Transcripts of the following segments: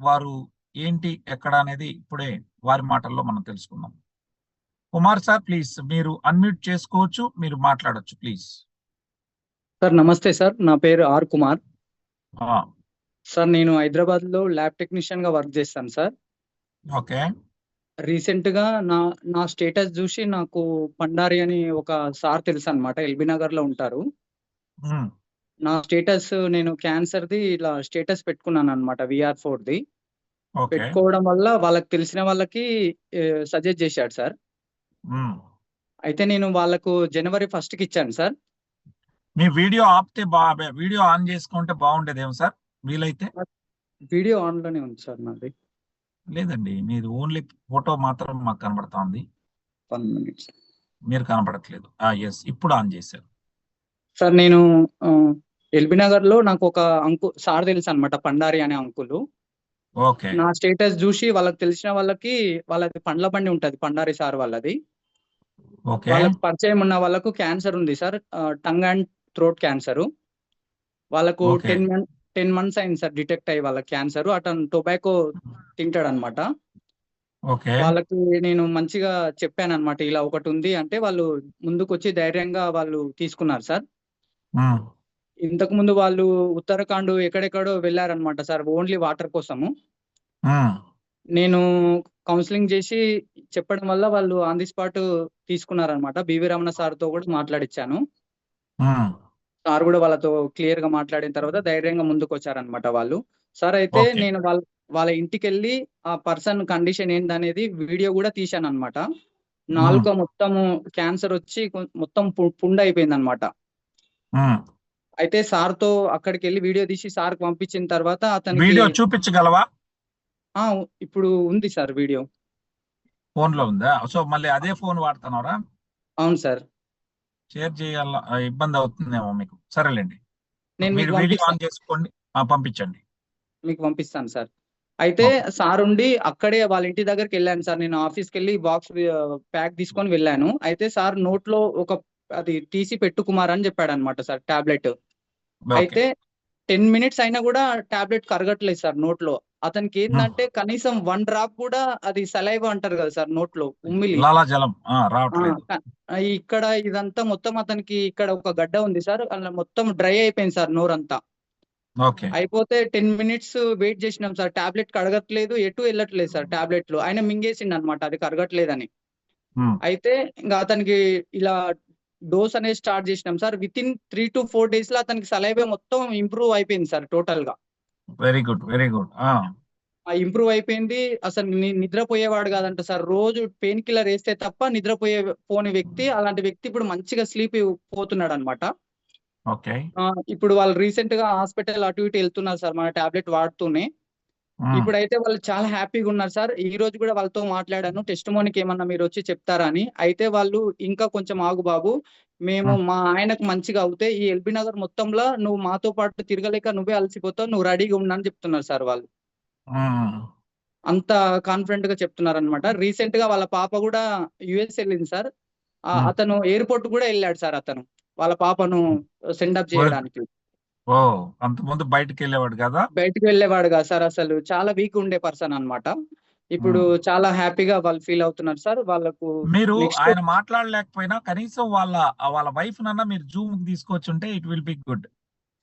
వారు ఏంటి ఎక్కడ అనేది ఇప్పుడే వారి మాటల్లో మనం తెలుసుకుందాం. కుమార్ సార్ ప్లీజ్ మీరు అన్మ్యూట్ చేసుకోవచ్చు మీరు మాట్లాడొచ్చు ప్లీజ్. సార్ నమస్తే సార్. నా పేరు ఆర్ కుమార్. సార్ నేను హైదరాబాద్లో ల్యాబ్ టెక్నీషియన్గా వర్క్ చేస్తాను సార్. ఓకే. రీసెంట్గా నా నా స్టేటస్ చూసి నాకు పండారి అని ఒక సార్ తెలుసు అనమాట ఎల్బీ నగర్లో ఉంటారు నా స్టేటస్ నేను క్యాన్సర్ ది ఇలా స్టేటస్ పెట్టుకున్నాను అనమాట విఆర్ ఫోర్ ది ఓకే. పెట్టుకోవడం వల్ల వాళ్ళకి తెలిసిన వాళ్ళకి సజెస్ట్ చేశాడు సార్. అయితే నేను వాళ్ళకు జనవరి ఫస్ట్కి ఇచ్చాను సార్. మీ వీడియో ఆపితే బా వీడియో ఆన్ చేసుకుంటే బాగుండేదేమో సార్? వీలైతే? వీడియో ఆన్లోనే ఉంది సార్ నాది. లేదండి మీది ఓన్లీ ఫోటో మాత్రం మాకు కనబడతా ఉంది వన్ మినిట్ మీరు కనబడట్లేదు. ఎస్ ఇప్పుడు ఆన్ చేశారు. సార్ నేను ఎల్బీ నగర్లో నాకు ఒక అంకు సార్ తెలుసు అనమాట పండారి అనే అంకులు. నా స్టేటస్ చూసి వాళ్ళకి తెలిసిన వాళ్ళకి వాళ్ళది పండ్ల బండి ఉంటది పండారి సార్ వాళ్ళది. వాళ్ళకి పరిచయం ఉన్న వాళ్ళకు క్యాన్సర్ ఉంది sir tongue and throat cancer. వాళ్ళకు. టెన్ మంత్ టెన్ మంత్స్ అయింది సార్ డిటెక్ట్ అయ్యి వాళ్ళకి క్యాన్సర్. అతను టొబాకో తింటాడు అనమాట వాళ్ళకి నేను మంచిగా చెప్పాను అనమాట ఇలా ఒకటి ఉంది అంటే వాళ్ళు ముందుకు వచ్చి ధైర్యంగా వాళ్ళు తీసుకున్నారు సార్. ఇంతకు ముందు వాళ్ళు ఉత్తరాఖండ్ ఎక్కడెక్కడో వెళ్ళారనమాట సార్ ఓన్లీ వాటర్ కోసము. నేను కౌన్సిలింగ్ చేసి చెప్పడం వల్ల వాళ్ళు ఆన్ ది స్పాట్ తీసుకున్నారనమాట బివి రమణ సార్తో కూడా మాట్లాడిచ్చాను. సార్ కూడా వాళ్ళతో క్లియర్గా మాట్లాడిన తర్వాత ధైర్యంగా ముందుకు వచ్చారనమాట వాళ్ళు. సార్ అయితే. నేను వాళ్ళ వాళ్ళ ఇంటికి వెళ్ళి ఆ పర్సన్ కండిషన్ ఏందనేది వీడియో కూడా తీశాను అనమాట నాలుక మొత్తము క్యాన్సర్ వచ్చి మొత్తం పుండు అయిపోయింది అనమాట అయితే సార్తో అక్కడికి వెళ్ళి వీడియో తీసి సార్ పంపించిన తర్వాత అతనికి వీడియో చూపించగలవా? ఇప్పుడు ఉంది సార్ వీడియో. ఫోన్లో ఉందా? సో మళ్ళీ అదే ఫోన్ వాడుతున్నారా? అవును సార్. షేర్ చేయాల ఇబ్బంది అవుతుందేమో మీకు. సరేలేండి. నేను మీరు వీడియో ఆన్ చేసుకోండి. పంపించండి. మీకు పంపిస్తాను సార్. అయితే సార్ ఉండి అక్కడే వాళ్ళ ఇంటి దగ్గరికి వెళ్ళాను సార్. నేను ఆఫీస్కి వెళ్ళి బాక్స్ ప్యాక్ తీసుకొని వెళ్ళాను. అయితే సార్ నోట్లో ఒక అది తీసి పెట్టు కుమార్ అని చెప్పాడు అనమాట సార్ టాబ్లెట్. అయితే టెన్ మినిట్స్ అయినా కూడా టాబ్లెట్ కరగట్లేదు సార్ నోట్లో అతనికి ఏంటంటే కనీసం వన్ డ్రాప్ కూడా అది సలైవ్ అంటారు కదా సార్ నోట్లో ఉమ్మిలి లాలాజలం ఆ, ఇక్కడ ఇదంతా మొత్తం అతనికి ఇక్కడ ఒక గడ్డ ఉంది సార్. అలా మొత్తం డ్రై అయిపోయింది సార్ నోరంతా. అయిపోతే టెన్ మినిట్స్ వెయిట్ చేసినాం సార్. టాబ్లెట్ కడగట్లేదు ఎటు వెళ్ళట్లేదు సార్ టాబ్లెట్లు. ఆయన మింగేసిండు అనమాట అది కరగట్లేదని. అయితే ఇంకా అతనికి ఇలా డోస్ అనేది స్టార్ట్ చేసినాం sir. Within three to four డేస్లో అతనికి సలైవే మొత్తం ఇంప్రూవ్ అయిపోయింది సార్ టోటల్గా. Very good very good improve అయిపోయింది. అసలు నిద్రపోయేవాడు కాదంట సార్. రోజు పెయిన్ కిల్లర్ వేస్తే తప్ప నిద్రపోయే పోని వ్యక్తి అలాంటి వ్యక్తి ఇప్పుడు మంచిగా స్లీప్ పోతున్నాడు అనమాట ఇప్పుడు వాళ్ళు రీసెంట్గా హాస్పిటల్ అటు ఇటు వెళ్తున్నారు సార్. మన టాబ్లెట్ వాడుతూనే. ఇప్పుడైతే వాళ్ళు చాలా హ్యాపీగా ఉన్నారు సార్. ఈ రోజు కూడా వాళ్ళతో మాట్లాడాను. టెస్ట్ మోనికి ఏమన్నా మీరు వచ్చి చెప్తారా అని. అయితే వాళ్ళు ఇంకా కొంచెం ఆగు బాబు. మేము. మా ఆయనకు మంచిగా అవుతే ఈ ఎల్బీ నగర్ మొత్తంలో నువ్వు మాతో పాటు తిరగలేక నువ్వే అలసిపోతావు. నువ్వు రెడీగా ఉండని చెప్తున్నారు సార్ వాళ్ళు. అంత కాన్ఫిడెంట్గా చెప్తున్నారు అనమాట రీసెంట్గా వాళ్ళ పాప కూడా యుఎస్ వెళ్ళింది సార్. అతను ఎయిర్పోర్ట్ కూడా వెళ్ళాడు సార్ అతను. వాళ్ళ పాపను సెండ్ అప్ చేయడానికి. ఓ అంత ముందు బయటకు వెళ్ళేవాడు కదా బయటికి వెళ్ళేవాడు కదా సార్ అసలు చాలా వీక్ ఉండే పర్సన్ అన్నమాట ఇప్పుడు Hmm. చాలా హ్యాపీగా వాళ్ళు ఫీల్ అవుతున్నారు సార్ వాళ్ళకు మీరు Next- ఆయన మాట్లాడలేకపోయినా కనీసం వాళ్ళ వాళ్ళ వైఫ్ నన్నా మీరు Zoom తీసుకొచ్చుంటే it will be good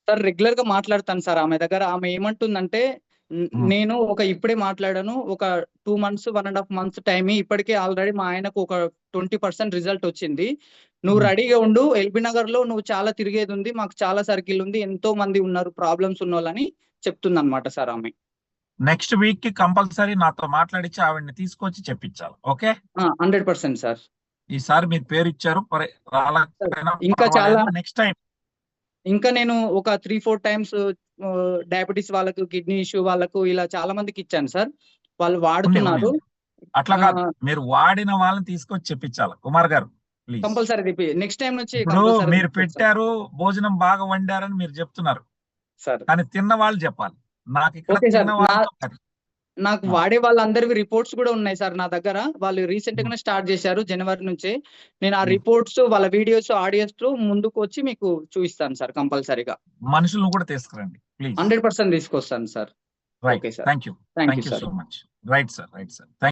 sir రెగ్యులర్గా మాట్లాడతాను సార్ ఆమె దగ్గర ఆమె ఏమంటుందంటే "న- Hmm. నేను ఒక ఇప్పుడే మాట్లాడాను. ఒక two months one and half months time ఇప్పటికే ఆల్రెడీ మా ఆయనకు ఒక ట్వంటీ పర్సెంట్ రిజల్ట్ వచ్చింది. నువ్వు. రెడీగా ఉండు. ఎల్బీ నగర్లో నువ్వు చాలా తిరిగేది ఉంది. మాకు చాలా సర్కిల్ ఉంది. ఎంతో మంది ఉన్నారు ప్రాబ్లమ్స్ ఉన్న వాళ్ళని చెప్తుంది అనమాట సార్ ఆమె. నెక్స్ట్ వీక్కి కంపల్సరీ నాతో మాట్లాడించి ఆవిడని తీసుకొచ్చి చెప్పించాలి. ఓకే? Hundred percent sir. ఈసారి మీరు పేరు ఇచ్చారు ఇంకా చాలా- నెక్స్ట్ టైం. ఇంకా నేను ఒక త్రీ ఫోర్ టైమ్స్ డయాబెటీస్ వాళ్ళకు కిడ్నీ ఇష్యూ వాళ్ళకు ఇలా చాలా మందికి ఇచ్చాను సార్. వాళ్ళు వాడుతున్నారు. అట్లా కాదు. మీరు వాడిన వాళ్ళని తీసుకొచ్చి చెప్పించాలి. కుమార్ గారు కంపల్సరీ నెక్స్ట్ టైం నుంచి మీరు పెట్టారు భోజనం బాగా వండారని మీరు చెప్తున్నారు. సార్. కానీ తిన్న వాళ్ళు చెప్పాలి. నాకు ఇక్కడ. నాకు. వాడే వాళ్ళందరివి రిపోర్ట్స్ కూడా ఉన్నాయి సార్ నా దగ్గర. వాళ్ళు రీసెంట్ గానే స్టార్ట్ చేశారు జనవరి నుంచే. నేను ఆ Hmm. రిపోర్ట్స్ వాళ్ళ వీడియోస్ ఆడియోస్ ముందుకు వచ్చి మీకు చూపిస్తాను సార్ కంపల్సరీగా. మనుషులను కూడా తీసుకురండి. హండ్రెడ్ పర్సెంట్ తీసుకొస్తాను sir. Right thank you thank you so much right sir right sir